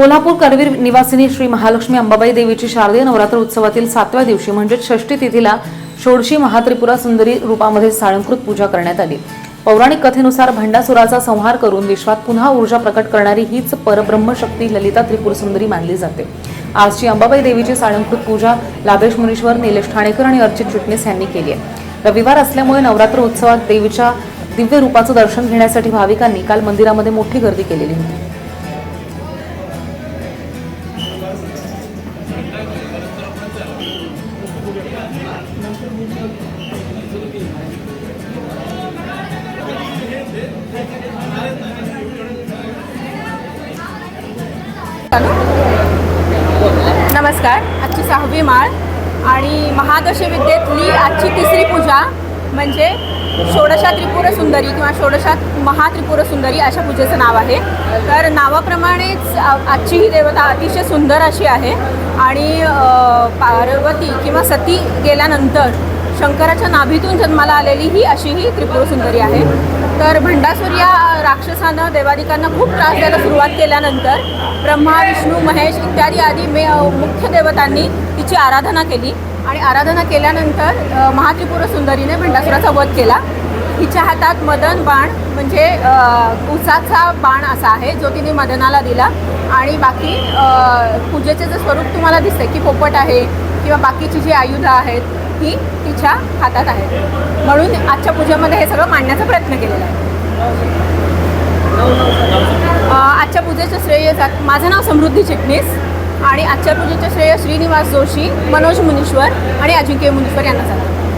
कोल्हापूर करवीर निवासिनी श्री महालक्ष्मी अंबाबाई देवीची शारदीय नवरात्र उत्सवातील सातव्या दिवशी म्हणजेच षष्टी तिथीला षोडशी महात्रिपुरा सुंदरी रूपामध्ये साळंकृत पूजा करण्यात आली. पौराणिक कथेनुसार भंडासुराचा संहार करून विश्वात पुन्हा ऊर्जा प्रकट करणारी हीच परब्रह्मशक्ती ललिता त्रिपुर सुंदरी मानली जाते. आजची अंबाबाई देवीची साळंकृत पूजा लाभेश मुनीश्वर निलेश ठाणेकर आणि अर्चित चिटणीस यांनी केली आहे. रविवार असल्यामुळे नवरात्र उत्सवात देवीच्या दिव्य रूपाचं दर्शन घेण्यासाठी भाविकांनी काल मंदिरामध्ये मोठी गर्दी केलेली होती. नमस्कार आजची सहावी माळ आणि महादशी विद्येतली आजची तिसरी पूजा. म्हणजे षोडशा त्रिपुर सुंदरी किंवा षोडशात महात्रिपुर सुंदरी अशा पूजेचं नाव आहे. तर नावाप्रमाणेच आजची ही देवता अतिशय सुंदर अशी आहे. आणि पार्वती किंवा सती गेल्यानंतर शंकराच्या नाभीतून जन्माला आलेली ही अशी ही त्रिपुर सुंदरी आहे. तर भंडासूर या राक्षसानं देवादिकांना खूप त्रास द्यायला सुरुवात केल्यानंतर ब्रह्मा विष्णू महेश इत्यादी आदी मे मुख्य देवतांनी तिची आराधना केली. आणि आराधना केल्यानंतर महात्रिपुर सुंदरीने भंडासुराचा वध केला. हिच्या हातात मदन बाण म्हणजे उसाचा बाण असा आहे जो तिने मदनाला दिला. आणि बाकी पूजेचे जे स्वरूप तुम्हाला दिसते की पोपट आहे किंवा बाकीची जी आयुधं आहेत ही तिच्या हातात आहेत म्हणून आजच्या पूजेमध्ये हे सगळं मांडण्याचा प्रयत्न केलेला आहे. आजच्या पूजेचं श्रेय जात माझं नाव समृद्धी चिटणीस. आणि आजच्या पूजेचं श्रेय श्रीनिवास जोशी मनोज मुनीश्वर आणि अजिंक्य मुनीश्वर यांना जातं